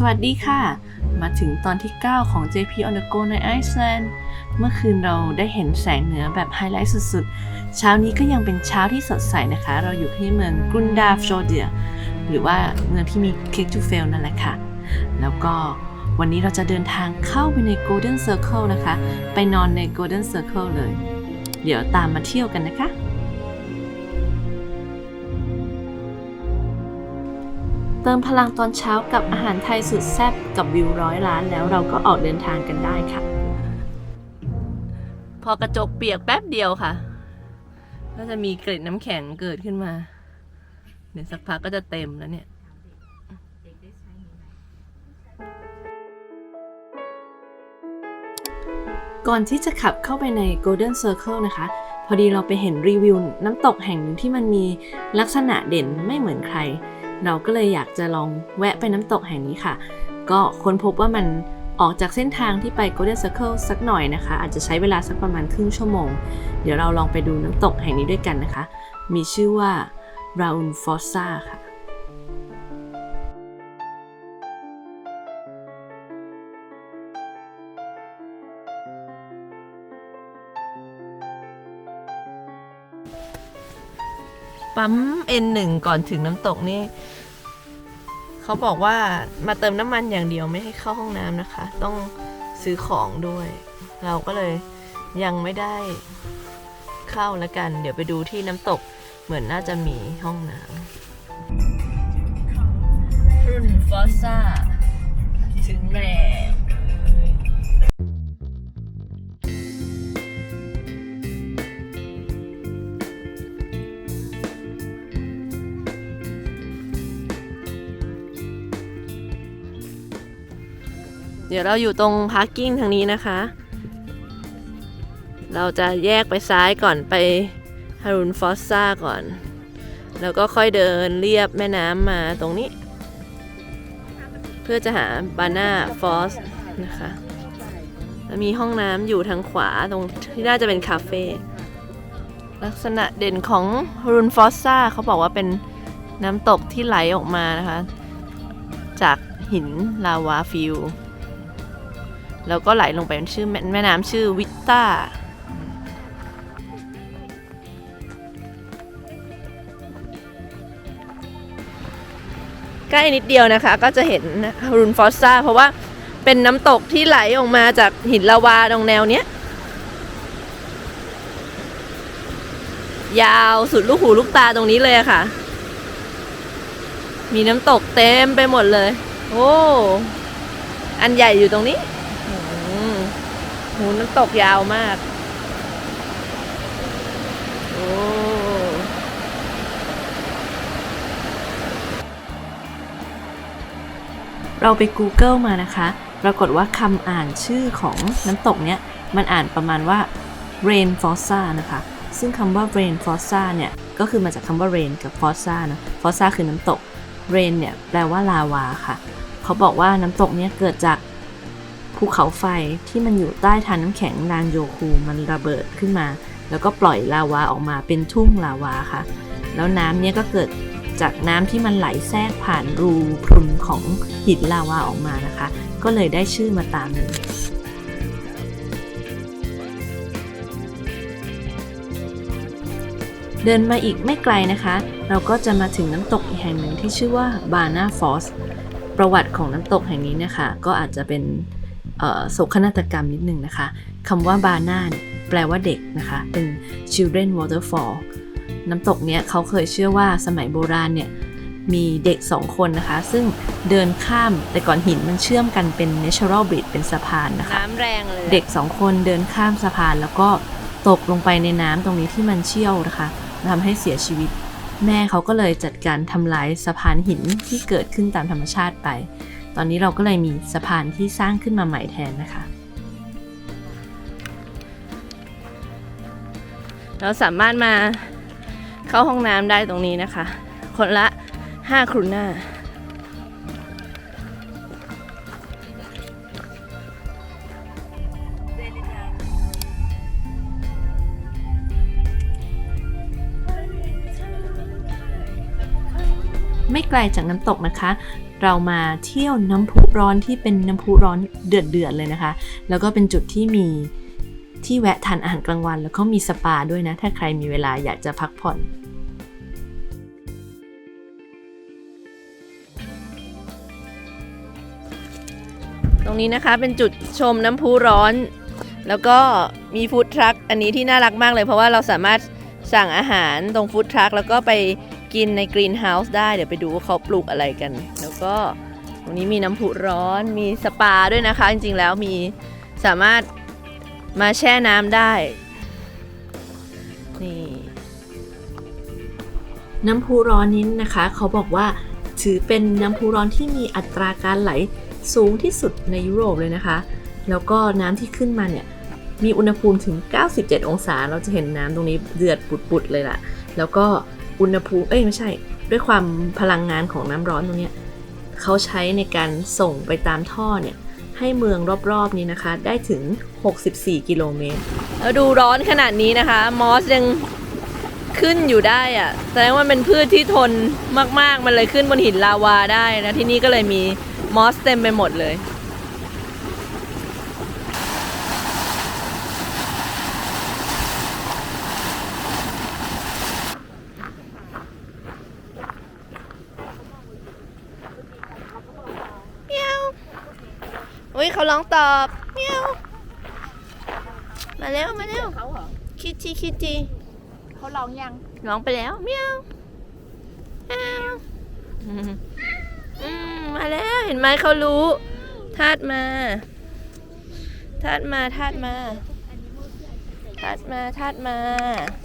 สวัสดีค่ะ มาถึงตอนที่ 9 ของ JP on the go ในไอซ์แลนด์ เมื่อคืนเราได้เห็นแสงเหนือแบบไฮไลท์สุดๆ เช้านี้ก็ยังเป็นเช้าที่สดใสนะคะ เราอยู่ที่เมืองกรุนดาฟโชเดียหรือว่าเมืองที่มีเค้กจูเฟลนั่นแหละค่ะ แล้วก็วันนี้เราจะเดินทางเข้าไปใน Golden Circle นะคะ ไปนอนใน Golden Circle เลย เดี๋ยวตามมาเที่ยวกันนะคะ เติมพลังตอนเช้ากับอาหารไทยสุดแซ่บกับวิวร้อยล้านแล้วเราก็ออกเดินทางกันได้ค่ะ พอกระจกเปียกแป๊บเดียวค่ะ ก็จะมีเกล็ดน้ำแข็งเกิดขึ้นมาเดี๋ยวสักพักก็จะเต็มแล้วเนี่ยก่อนที่จะขับเข้าไปใน Golden Circle นะคะ พอดีเราไปเห็นรีวิวน้ำตกแห่งหนึ่งที่มันมีลักษณะเด่นไม่เหมือนใคร เราก็เลยอยากจะลองแวะไปน้ำตกแห่งนี้ค่ะ ก็ค้นพบว่ามันออกจากเส้นทางที่ไป Golden Circle สักหน่อยนะคะ อาจจะใช้เวลาสักประมาณครึ่งชั่วโมง เดี๋ยวเราลองไปดูน้ำตกแห่งนี้ด้วยกันนะคะ มีชื่อว่า Raun Fossa ค่ะ ปั๊ม N1 ก่อนถึงน้ำตกนี่เขาบอกว่ามาเติมน้ำมันอย่างเดียวไม่ให้เข้าห้องน้ำนะคะ ต้องซื้อของด้วย เราก็เลยยังไม่ได้เข้าแล้วกัน เดี๋ยวไปดูที่น้ำตกเหมือนน่าจะมีห้องน้ำรุ่นฟอสซ่าถึงแล้ว เดี๋ยวเราอยู่ตรงพาร์กิ้งทางนี้นะคะ เราจะแยกไปซ้ายก่อนไปฮารุนฟอสซ่าก่อน แล้วก็ค่อยเดินเรียบแม่น้ำมาตรงนี้ เพื่อจะหาบาน่าฟอสนะคะแล้วมีห้องน้ำอยู่ทางขวาตรงที่น่าจะเป็นคาเฟ่ลักษณะเด่นของฮารุนฟอสซ่าเขาบอกว่าเป็นน้ำตกที่ไหลออกมานะคะ จากหินลาวาฟิล แล้วก็ไหลลงไปชื่อแม่แมน้ำชื่อวิตตาใกล้นิดเดียวนะคะก็จะเห็นรุนฟอสซาเพราะว่าเป็นน้ำตกที่ไหลออกมาจากหินลาวาตรงแนวเนี้ย ยาวสุดลูกหูลูกตาตรงนี้เลยค่ะ มีน้ำตกเต็มไปหมดเลย โอ้ อันใหญ่อยู่ตรงนี้ หน้ำตกยาวมาก โอ้เราไป Google มานะคะ ปรากฏว่าคำอ่านชื่อของน้ำตกเนี้ย มันอ่านประมาณว่า rain fossa นะคะ ซึ่งคำว่า rain fossa เนี่ย ก็คือมาจากคำว่า rain กับ fossa นะ fossa คือน้ำตก rain เนี่ย แปลว่าลาวาค่ะ เขาบอกว่าน้ำตกเนี้ยเกิดจาก ภูเขาไฟที่มันอยู่ใต้ทานน้ำแข็งนางโยคูมันระเบิดขึ้นมา แล้วก็ปล่อยลาวาออกมาเป็นทุ่งลาวาค่ะ แล้วน้ำเนี้ยก็เกิดจากน้ำที่มันไหลแทรกผ่านรูพรุนของหินลาวาออกมานะคะ ก็เลยได้ชื่อมาตามนี้เดินมาอีกไม่ไกลนะคะ เราก็จะมาถึงน้ำตกอีกแห่งหนึ่งที่ชื่อว่าบานาฟอสประวัติของน้ำตกแห่งนี้นะคะ ก็อาจจะเป็น โศกนาฏกรรมนิดนึงนะคะคำว่าบานาเนี่ยแปลว่าเด็กนะคะ เป็น children waterfall น้ำตกเนี้ยเขาเคยเชื่อว่าสมัยโบราณเนี่ยมีเด็กสองคนนะคะ ซึ่งเดินข้ามแต่ก่อนหินมันเชื่อมกันเป็น natural bridge เป็นสะพานนะคะน้ำแรงเลย เด็กสองคนเดินข้ามสะพานแล้วก็ตกลงไปในน้ำตรงนี้ที่มันเชี่ยวนะคะทำให้เสียชีวิต แม่เขาก็เลยจัดการทำลายสะพานหินที่เกิดขึ้นตามธรรมชาติไป ตอนนี้เราก็เลยมีสะพานที่สร้างขึ้นมาใหม่แทนนะคะ เราสามารถมาเข้าห้องน้ำได้ตรงนี้นะคะ คนละ 5ครูน่า ไม่ไกลจากน้ำตกนะคะ เรามาเที่ยวน้ำพุร้อนที่เป็นน้ำพุร้อนเดือดเดือดๆเลยนะคะ แล้วก็เป็นจุดที่มีที่แวะทานอาหารกลางวัน แล้วก็มีสปาด้วยนะ ถ้าใครมีเวลาอยากจะพักผ่อนตรงนี้นะคะเป็นจุดชมน้ำพุร้อน แล้วก็มีฟู้ดทรัคอันนี้ที่น่ารักมากเลยเพราะว่าเราสามารถสั่งอาหารตรงฟู้ดทรัคแล้วก็ไป กินในกรีนเฮาส์ได้เดี๋ยวไปดูว่าเขาปลูกอะไรกัน แล้วก็ตรงนี้มีน้ำพุร้อนมีสปาด้วยนะคะ จริงๆแล้วมีสามารถมาแช่น้ำได้ นี่ น้ำพุร้อนนี้นะคะ เขาบอกว่าถือเป็นน้ำพุร้อนที่มีอัตราการไหลสูงที่สุดในยุโรปเลยนะคะ แล้วก็น้ำที่ขึ้นมาเนี่ยมีอุณหภูมิถึง 97 องศา เราจะเห็นน้ำตรงนี้เดือดปุดๆเลยล่ะ แล้วก็ อุณหภูมิเอ้ยไม่ใช่ ด้วยความพลังงานของน้ำร้อนตรงเนี้ยเขาใช้ในการส่งไปตามท่อเนี่ยให้เมืองรอบๆนี้นะคะ ได้ถึง 64 กิโลเมตรแล้วดูร้อนขนาดนี้นะคะ มอสยังขึ้นอยู่ได้อะแสดงว่าเป็นพืชที่ทนมากๆ มันเลยขึ้นบนหินลาวาได้นะที่นี่ก็เลยมีมอสเต็มไปหมดเลย เมียวอุ้ย เขาร้องตอบเมียวมาเร็วมาเร็วเขาเหรอคิดจีคิดจีเขาร้องยังร้องไปแล้วเมียวเมียวอืมอืมมาแล้วเห็นไหมเขารู้ทาดมาทาดมาทาดมาทาดมาทาดมา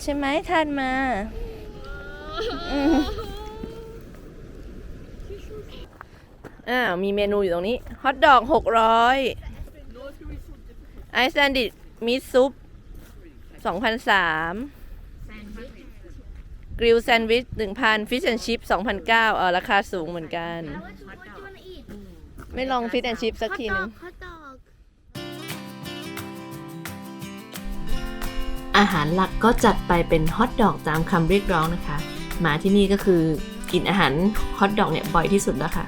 ใช่ไหมทาดมาอืม อ้าว มีเมนูอยู่ตรงนี้ ฮอทดอกหกร้อยไอซ์แลนดิมิซุปสองพันสามกริลแซนด์วิชหนึ่งพันฟิชแอนชิพสองพันเก้าเออราคาสูงเหมือนกัน ไม่ลองฟิชแอนชิพสักทีหนึงฮอตดอกอาหารหลักก็จัดไปเป็นฮอทดอกตามคำเรียกร้องนะคะ มาที่นี่ก็คือกินอาหารฮอทดอกเนี่ยบ่อยที่สุดแล้วค่ะ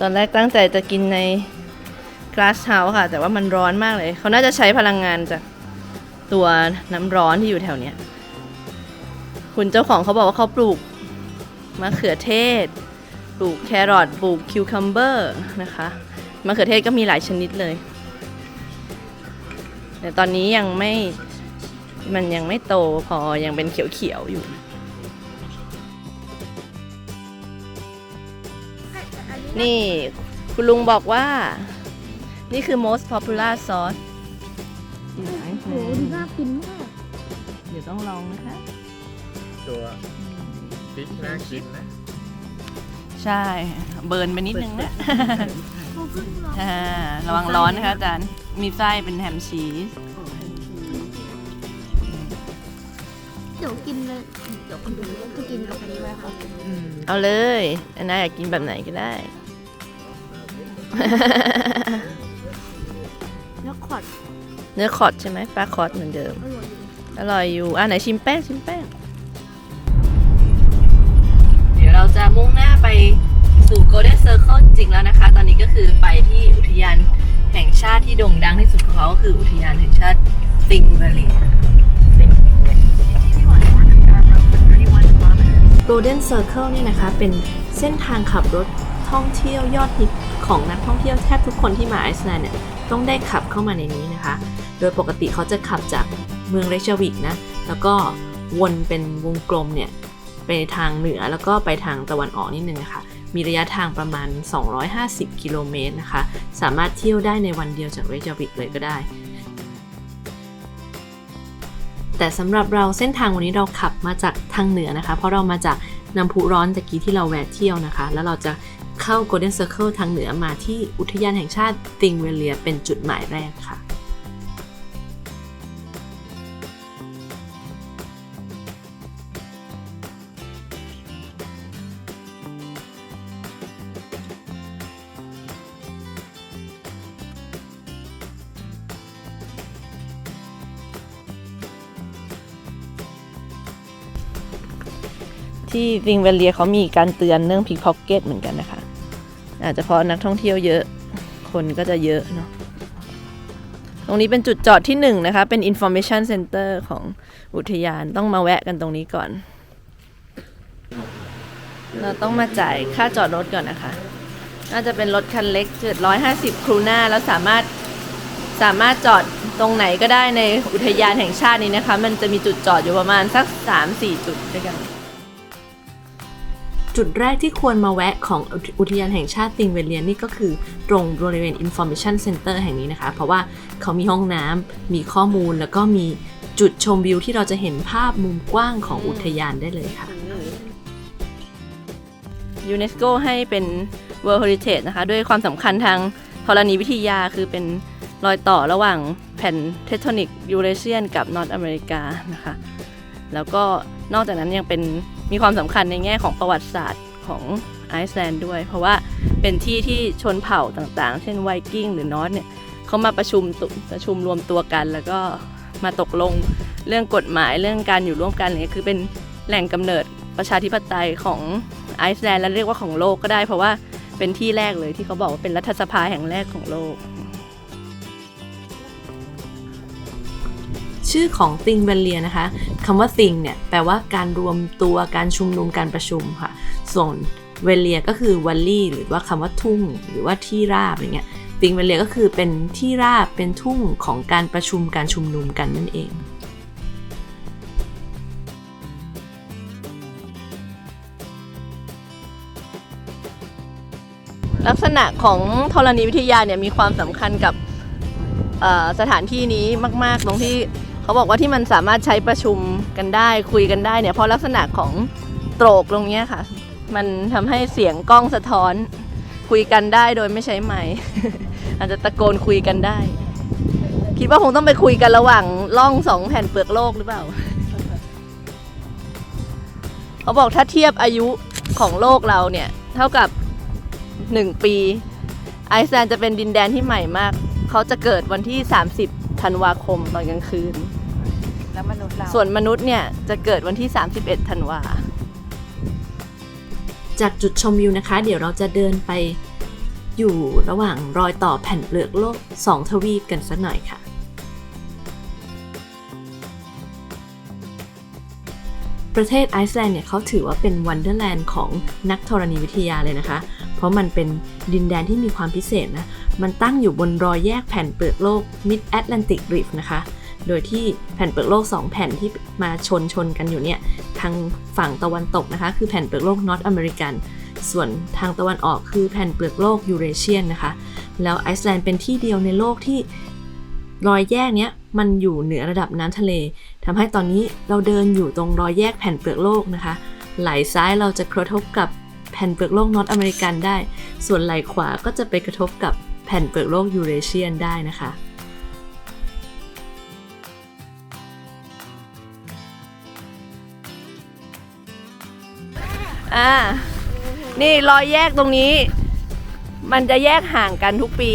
ตอนแรกตั้งใจจะกินใน glass house ค่ะ แต่ว่ามันร้อนมากเลย เขาน่าจะใช้พลังงานจากตัวน้ำร้อนที่อยู่แถวเนี้ย คุณเจ้าของเขาบอกว่าเขาปลูกมะเขือเทศ ปลูกแครอท ปลูกคิวคัมเบอร์นะคะ มะเขือเทศก็มีหลายชนิดเลย แต่ตอนนี้ยังไม่ มันยังไม่โตพอ ยังเป็นเขียวๆอยู่ นี่ คุณลุงบอกว่า นี่คือ most popular sauce โอ้โหดูน่ากินมากเดี๋ยวต้องลองนะคะ ตัวพริกน่ากินนะใช่ เบิร์นไปนิดนึงนะเขาเพิ่งลองอ่าระวังร้อนนะคะอาจารย์ มีไส้เป็นแฮมชีส เดี๋ยวกินเลยเดี๋ยวคุณดูจะกินกับอันนี้ไหมคะเอาเลยอันน่าอยากกินแบบไหนก็ได้ เนื้อขอดเนื้อคอร์ดใช่ไหมปลาคอร์ดเหมือนเดิม อร่อยอยู่อร่อยอยู่อะไหนชิมแป้งชิมแป้ง เดี๋ยวเราจะมุ่งหน้าไปสู่ Golden Circle จริงๆแล้วนะคะ ตอนนี้ก็คือไปที่อุทยานแห่งชาติที่โด่งดังที่สุดของเขาก็คืออุทยานแห่งชาติติงเบลี Golden Circle นี่นะคะ เป็นเส้นทางขับรถท่องเที่ยวยอดฮิต ของนักท่องเที่ยวแทบทุกคนที่มาไอซ์แลนด์เนี่ยต้องได้ขับเข้ามาในนี้นะคะ โดยปกติเขาจะขับจากเมืองเรเชวิกนะ แล้วก็วนเป็นวงกลมเนี่ยไปทางเหนือแล้วก็ไปทางตะวันออกนิดนึงนะคะ มีระยะทางประมาณ 250 กิโลเมตรนะคะ สามารถเที่ยวได้ในวันเดียวจากเรเชวิกเลยก็ได้ แต่สำหรับเราเส้นทางวันนี้เราขับมาจากทางเหนือนะคะ เพราะเรามาจากน้ำพุร้อนตะกี้ที่เราแวะเที่ยวนะคะ แล้วเราจะ เข้า Golden Circle ทางเหนือมาที่อุทยานแห่งชาติติงเวเลียเป็นจุดหมายแรกค่ะที่วิงเวเลียเขามีการเตือนเรื่องพิกพ็อกเก็ตเหมือนกันนะคะ อาจจะเพราะนักท่องเที่ยวเยอะคนก็จะเยอะเนาะตรงนี้เป็นจุดจอดที่หนึ่งนะคะ เป็น information center ของอุทยานต้องมาแวะกันตรงนี้ก่อน เราต้องมาจ่ายค่าจอดรถก่อนนะคะ น่าจะเป็นรถคันเล็ก750ครูน่าแล้วสามารถสามารถจอดตรงไหนก็ได้ในอุทยานแห่งชาตินี้นะคะ มันจะมีจุดจอดอยู่ประมาณสัก3-4จุดด้วยกัน จุดแรกที่ควรมาแวะของอุทยานแห่งชาติติงเวเลียนนี่ก็คือตรงบริเวณ Information Center แห่งนี้นะคะ เพราะว่าเขามีห้องน้ำมีข้อมูลแล้วก็มีจุดชมวิวที่เราจะเห็นภาพมุมกว้างของอุทยานได้เลยค่ะยูเนสโกให้เป็น World Heritage นะคะ ด้วยความสำคัญทางธรณีวิทยาคือเป็นรอยต่อระหว่างแผ่นเทคโทนิกยูเรเชียนกับนอร์ทอเมริกานะคะ แล้วก็นอกจากนั้นยังเป็น มีความสำคัญในแง่ของประวัติศาสตร์ของไอซ์แลนด์ด้วย เพราะว่าเป็นที่ที่ชนเผ่าต่างๆ เช่นไวกิ้งหรือนอร์ทเนี่ยเขามาประชุมประชุมรวมตัวกัน แล้วก็มาตกลงเรื่องกฎหมายเรื่องการอยู่ร่วมกันอะไรเงี้ยคือเป็นแหล่งกำเนิดประชาธิปไตยของไอซ์แลนด์และเรียกว่าของโลกก็ได้ เพราะว่าเป็นที่แรกเลยที่เขาบอกว่าเป็นรัฐสภาแห่งแรกของโลก ชื่อของติงเวเลียนะคะคำว่าติงเนี่ยแปลว่าการรวมตัวการชุมนุมการประชุมค่ะ ส่วนเวเลียก็คือวัลลี่หรือว่าคำว่าทุ่ง หรือว่าที่ราบอะไรเงี้ยติงเวเลียก็คือเป็นที่ราบเป็นทุ่งของการประชุมการชุมนุมกันนั่นเองลักษณะของธรณีวิทยาเนี่ยมีความสำคัญกับสถานที่นี้มาก ๆ ตรงที่ เขาบอกว่าที่มันสามารถใช้ประชุมกันได้คุยกันได้เนี่ยเพราะลักษณะของโตรกตรงเนี้ยค่ะ มันทำให้เสียงกล้องสะท้อนคุยกันได้โดยไม่ใช้ไมค์อาจจะตะโกนคุยกันได้ คิดว่าคงต้องไปคุยกันระหว่างล่องสองแผ่นเปลือกโลกหรือเปล่า เขาบอกถ้าเทียบอายุของโลกเราเนี่ย เท่ากับ1ปี ไอซ์แลนด์จะเป็นดินแดนที่ใหม่มาก เขาจะเกิดวันที่ 30ธันวาคมตอนกลางคืน แล้วมนุษย์เราส่วนมนุษย์เนี่ยจะเกิดวันที่ 31 ธันวา จากจุดชมวิวนะคะ เดี๋ยวเราจะเดินไปอยู่ระหว่างรอยต่อแผ่นเปลือกโลก 2 ทวีปกันสักหน่อยค่ะ ประเทศไอซ์แลนด์เนี่ยเขาถือว่าเป็นวันเดอร์แลนด์ของนักธรณีวิทยาเลยนะคะ เพราะมันเป็นดินแดนที่มีความพิเศษนะ มันตั้งอยู่บนรอยแยกแผ่นเปลือกโลก Mid Atlantic Rift นะคะ โดยที่แผ่นเปลือกโลก 2 แผ่นที่มาชนชนกันอยู่เนี่ยทางฝั่งตะวันตกนะคะ คือแผ่นเปลือกโลก North American ส่วนทางตะวันออกคือแผ่นเปลือกโลกยูเรเชียนนะคะ แล้วไอซ์แลนด์เป็นที่เดียวในโลกที่รอยแยกเนี้ยมันอยู่เหนือระดับน้ำทะเลทำให้ตอนนี้เราเดินอยู่ตรงรอยแยกแผ่นเปลือกโลกนะคะ ไหลซ้ายเราจะกระทบกับแผ่นเปลือกโลกนอตอเมริกันได้ ส่วนไหลขวาก็จะไปกระทบกับแผ่นเปลือกโลกยูเรเชียนได้นะคะ อ่า นี่รอยแยกตรงนี้ มันจะแยกห่างกันทุกปี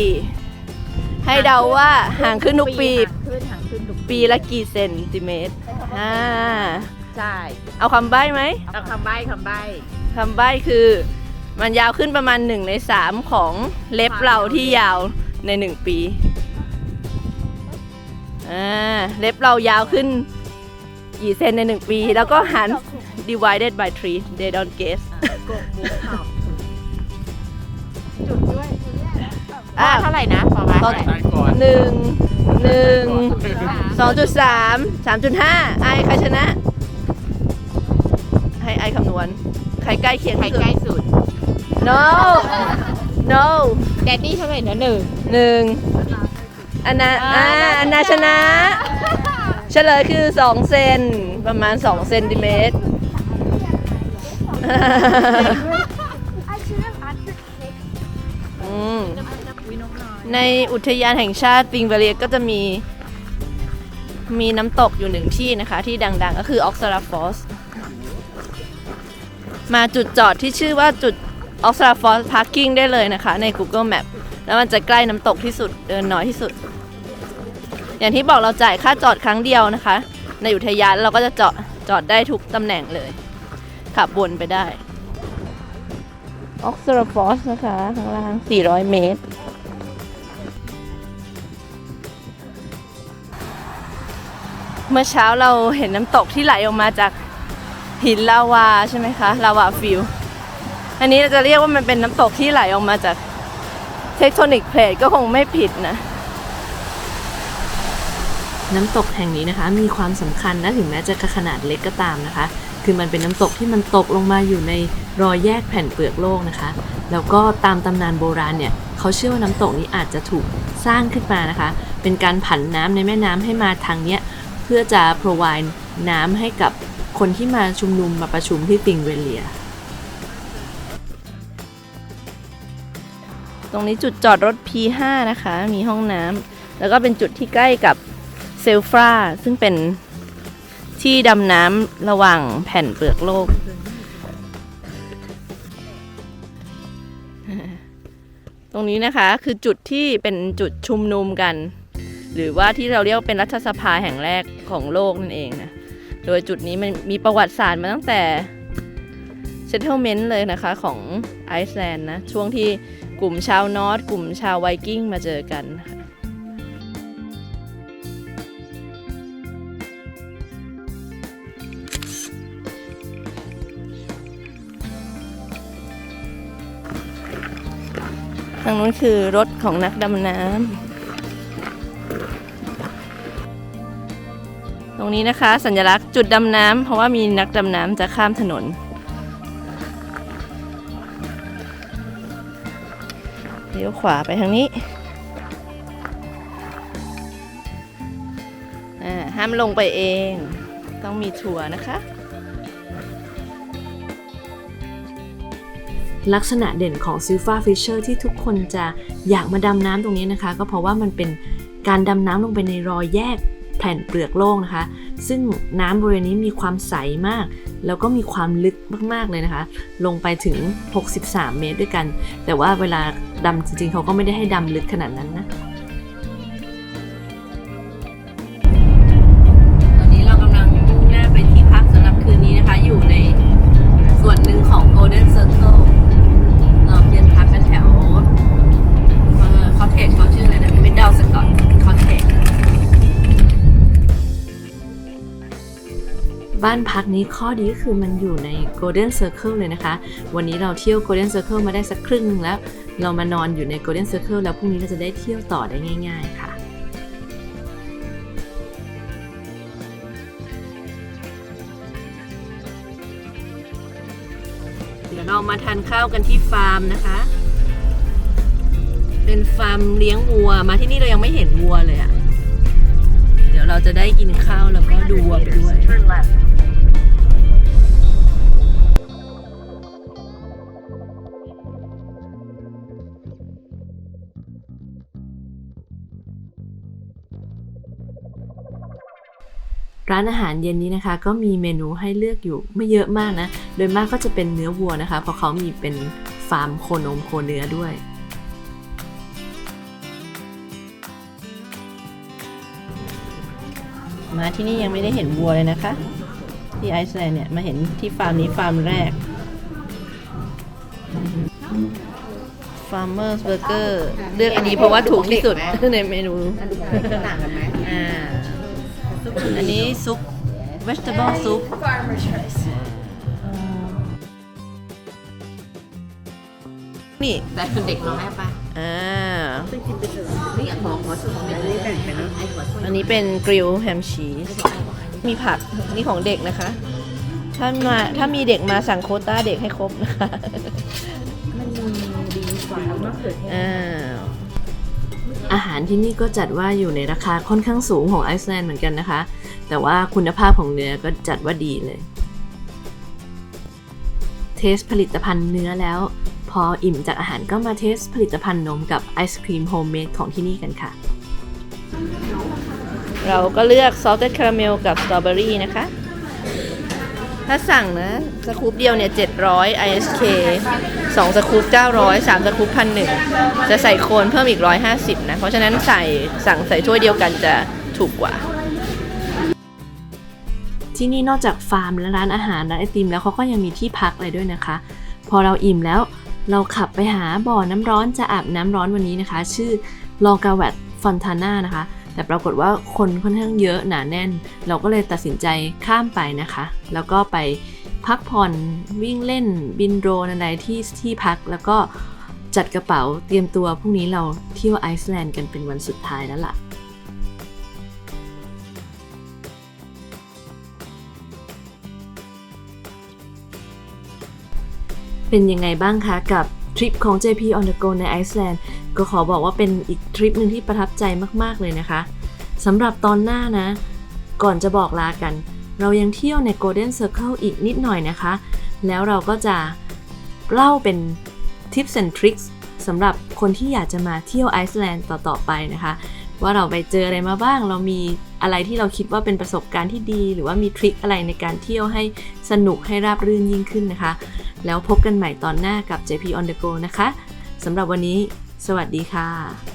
ให้เดาว่าห่างขึ้นทุกปีห่างขึ้นห่างขึ้นทุกปีละกี่เซนติเมตร อ่า ใช่เอาคำใบ้ไหม เอาคำใบ้คำใบ้คำใบ้คือ มันยาวขึ้นประมาณ1ใน3ของเล็บเราที่ยาวใน1ปี อ่า เล็บเรายาวขึ้นกี่เซนใน1ปี แล้วก็หาร divided by 3 they don't guess กบหมูเห่าจุดด้วยอะว่าเท่าไหร่นะประมาณตอนเท่าไหร่ได้ก่อนหนึ่งหนึ่งสองจุดสามสามจุดห้าไอใครชนะ ให้ไอคำนวณ ใครใกล้เคียงใครที่สุดใกล้สุด no no แดดดี้เท่าไหร่นะหนึ่งหนึ่งอันนาอ่าอันนาชนะ เฉลยคือ2เซนประมาณ2เซนติเมตร I should have answered six อืมในอุทยานแห่งชาติปิงเบเรียก็จะมี มีน้ำตกอยู่หนึ่งที่นะคะ ที่ดังๆ ก็คือออกซ r าฟอส มาจุดจอดที่ชื่อว่าจุดออกซ r าฟอสพาร์กิ้งได้เลยนะคะ ใน Google Map แล้วมันจะใกล้น้ำตกที่สุดเดินน้อยที่สุด อย่างที่บอกเราจ่ายค่าจอดครั้งเดียวนะคะ ในอุทยานเราก็จะจอดจอดได้ทุกตำแหน่งเลย ขับวนไปได้ ออกซรฟอสนะคะข้างล่าง 400 เมตร เมื่อเช้าเราเห็นน้ำตกที่ไหลออกมาจากหินลาวาใช่ไหมคะลาวาฟิลอันนี้เราจะเรียกว่ามันเป็นน้ำตกที่ไหลออกมาจากเทคโทนิกเพลทก็คงไม่ผิดนะ น้ำตกแห่งนี้นะคะ มีความสำคัญนะถึงแม้จะขนาดเล็กก็ตามนะคะ คือมันเป็นน้ำตกที่มันตกลงมาอยู่ในรอยแยกแผ่นเปลือกโลกนะคะ แล้วก็ตามตำนานโบราณเนี่ยเขาเชื่อว่าน้ำตกนี้อาจจะถูกสร้างขึ้นมานะคะ เป็นการผันน้ำในแม่น้ำให้มาทางเนี้ยเพื่อจะ provide น้ำให้กับคนที่มาชุมนุมมาประชุมที่ติงเวเลีย ตรงนี้จุดจอดรถ P5 นะคะ มีห้องน้ำแล้วก็เป็นจุดที่ใกล้กับเซลฟราซึ่งเป็น ที่ดำน้ำระหว่างแผ่นเปลือกโลก ตรงนี้นะคะคือจุดที่เป็นจุดชุมนุมกัน หรือว่าที่เราเรียกว่าเป็นรัฐสภาแห่งแรกของโลกนั่นเองนะ โดยจุดนี้มันมีประวัติศาสตร์มาตั้งแต่ settlement เลยนะคะของไอซ์แลนด์นะ ช่วงที่กลุ่มชาวนอร์ทกลุ่มชาวไวกิ้งมาเจอกันนะคะ ทางนู้นคือรถของนักดำน้ำ ตรงนี้นะคะสัญลักษณ์จุดดำน้ำเพราะว่ามีนักดำน้ำจะข้ามถนน เลี้ยวขวาไปทางนี้ ห้ามลงไปเอง ต้องมีทัวร์นะคะ ลักษณะเด่นของซิลฟาฟิชเชอร์ที่ทุกคนจะอยากมาดำน้ำตรงนี้นะคะ ก็เพราะว่ามันเป็นการดำน้ำลงไปในรอยแยกแผ่นเปลือกโลกนะคะ ซึ่งน้ำบริเวณนี้มีความใสมาก แล้วก็มีความลึกมากๆเลยนะคะ ลงไปถึง 63 เมตรด้วยกัน แต่ว่าเวลาดำจริงๆ เขาก็ไม่ได้ให้ดำลึกขนาดนั้นนะ บ้านพักนี้ข้อดีก็คือมันอยู่ใน Golden Circle เลยนะคะ วันนี้เราเที่ยว Golden Circle มาได้สักครึ่งนึงแล้ว เรามานอนอยู่ใน Golden Circle แล้วพรุ่งนี้เราจะได้เที่ยวต่อได้ง่าย ๆ ค่ะเดี๋ยวเรามาทานข้าวกันที่ฟาร์มนะคะ เป็นฟาร์มเลี้ยงวัว มาที่นี่เรายังไม่เห็นวัวเลยอะ เดี๋ยวเราจะได้กินข้าวแล้วก็ดูวัวไปด้วย ร้านอาหารเย็นนี้นะคะ ก็มีเมนูให้เลือกอยู่ไม่เยอะมากนะ โดยมากก็จะเป็นเนื้อวัวนะคะ เพราะเขามีเป็นฟาร์มโคนมโคเนื้อด้วยมาที่นี่ยังไม่ได้เห็นวัวเลยนะคะ ที่ไอซ์แลนด์เนี่ย มาเห็นที่ฟาร์มนี้ฟาร์มแรก Farmers Burger เลือกอันนี้เพราะว่าถูกที่สุดในเมนูต่างกันไหมอ่า อันนี้ซุป vegetable soup นี่แต่เด็กมาแม่ปะอ่านี่หมอขอช่วยของเด็กนี่แบ่งเป็นไอ้หัวช่วยอันนี้เป็นกริลแฮมชีส มีผักนี่ของเด็กนะคะ ถ้ามาถ้ามีเด็กมาสั่งโควต้าเด็กให้ครบนะคะ มันมีดีกว่ามะเขือเทศ อาอาหารที่นี่ก็จัดว่าอยู่ในราคาค่อนข้างสูงของไอซ์แลนด์เหมือนกันนะคะ แต่ว่าคุณภาพของเนื้อก็จัดว่าดีเลย เทสผลิตภัณฑ์เนื้อแล้ว พออิ่มจากอาหารก็มาเทสผลิตภัณฑ์นมกับไอศครีมโฮมเมดของที่นี่กันค่ะ เราก็เลือกซอสเต็ดคาราเมลกับสตรอเบอรี่นะคะ ถ้าสั่งนะสกู๊ปเดียวเนี่ย 700 ISK 2สกู๊ป900 3สามสกู๊ปพันหนึ่งจะใส่โคนเพิ่มอีก150นะ เพราะฉะนั้นใส่สั่งใส่ถ้วยเดียวกันจะถูกกว่า ที่นี่นอกจากฟาร์มและร้านอาหารร้านไอติมแล้วเขาก็ยังมีที่พักอะไรด้วยนะคะ พอเราอิ่มแล้วเราขับไปหาบ่อน้ำร้อนจะอาบน้ำร้อนวันนี้นะคะ ชื่อลอกาเวตฟอนทาน่านะคะ แต่ปรากฏว่าคนค่อนข้างเยอะหนาแน่น เราก็เลยตัดสินใจข้ามไปนะคะ แล้วก็ไป พักผ่อนวิ่งเล่นบินโดรนอะไรที่ที่พักแล้วก็จัดกระเป๋าเตรียมตัวพรุ่งนี้เราเที่ยวไอซ์แลนด์กันเป็นวันสุดท้ายแล้วล่ะเป็นยังไงบ้างคะกับทริปของ JP on the go ในไอซ์แลนด์ก็ขอบอกว่าเป็นอีกทริปหนึ่งที่ประทับใจมาก ๆ เลยนะคะสำหรับตอนหน้านะ ก่อนจะบอกลากัน เรายังเที่ยวใน Golden Circle อีกนิดหน่อยนะคะ แล้วเราก็จะเล่าเป็น Tips and Tricks สำหรับคนที่อยากจะมาเที่ยวไอซ์แลนด์ต่อ ๆ ไปนะคะ ว่าเราไปเจออะไรมาบ้าง เรามีอะไรที่เราคิดว่าเป็นประสบการณ์ที่ดี หรือว่ามีทริคอะไรในการเที่ยวให้สนุกให้ราบรื่นยิ่งขึ้นนะคะ แล้วพบกันใหม่ตอนหน้ากับ JP on the go นะคะสำหรับวันนี้ สวัสดีค่ะ